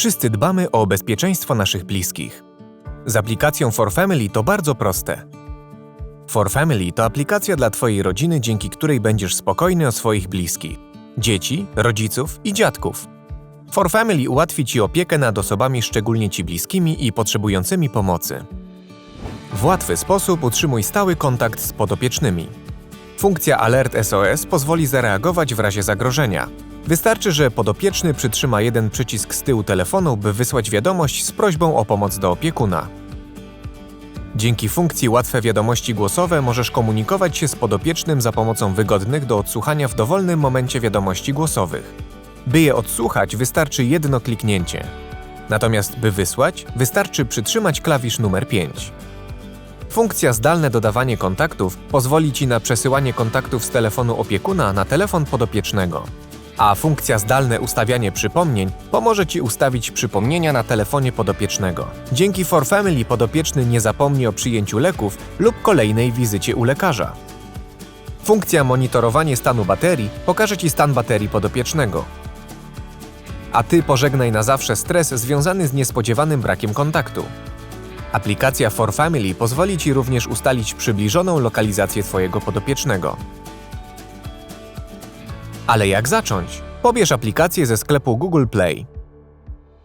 Wszyscy dbamy o bezpieczeństwo naszych bliskich. Z aplikacją For Family to bardzo proste. For Family to aplikacja dla Twojej rodziny, dzięki której będziesz spokojny o swoich bliskich dzieci, rodziców i dziadków. For Family ułatwi Ci opiekę nad osobami szczególnie Ci bliskimi i potrzebującymi pomocy. W łatwy sposób utrzymuj stały kontakt z podopiecznymi. Funkcja Alert SOS pozwoli zareagować w razie zagrożenia. Wystarczy, że podopieczny przytrzyma jeden przycisk z tyłu telefonu, by wysłać wiadomość z prośbą o pomoc do opiekuna. Dzięki funkcji Łatwe wiadomości głosowe możesz komunikować się z podopiecznym za pomocą wygodnych do odsłuchania w dowolnym momencie wiadomości głosowych. By je odsłuchać, wystarczy jedno kliknięcie. Natomiast by wysłać, wystarczy przytrzymać klawisz numer 5. Funkcja zdalne dodawanie kontaktów pozwoli Ci na przesyłanie kontaktów z telefonu opiekuna na telefon podopiecznego. A funkcja zdalne ustawianie przypomnień pomoże Ci ustawić przypomnienia na telefonie podopiecznego. Dzięki For Family podopieczny nie zapomni o przyjęciu leków lub kolejnej wizycie u lekarza. Funkcja monitorowanie stanu baterii pokaże Ci stan baterii podopiecznego. A Ty pożegnaj na zawsze stres związany z niespodziewanym brakiem kontaktu. Aplikacja For Family pozwoli Ci również ustalić przybliżoną lokalizację Twojego podopiecznego. Ale jak zacząć? Pobierz aplikację ze sklepu Google Play.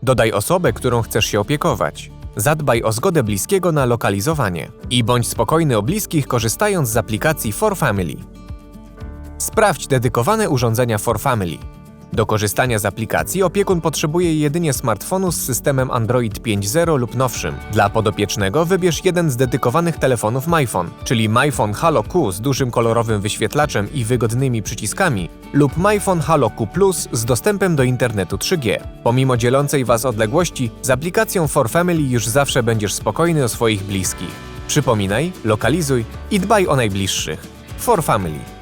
Dodaj osobę, którą chcesz się opiekować. Zadbaj o zgodę bliskiego na lokalizowanie i bądź spokojny o bliskich korzystając z aplikacji For Family. Sprawdź dedykowane urządzenia For Family. Do korzystania z aplikacji opiekun potrzebuje jedynie smartfonu z systemem Android 5.0 lub nowszym. Dla podopiecznego wybierz jeden z dedykowanych telefonów MyPhone, czyli MyPhone Halo Q z dużym kolorowym wyświetlaczem i wygodnymi przyciskami lub MyPhone Halo Q Plus z dostępem do internetu 3G. Pomimo dzielącej Was odległości, z aplikacją For Family już zawsze będziesz spokojny o swoich bliskich. Przypominaj, lokalizuj i dbaj o najbliższych. For Family.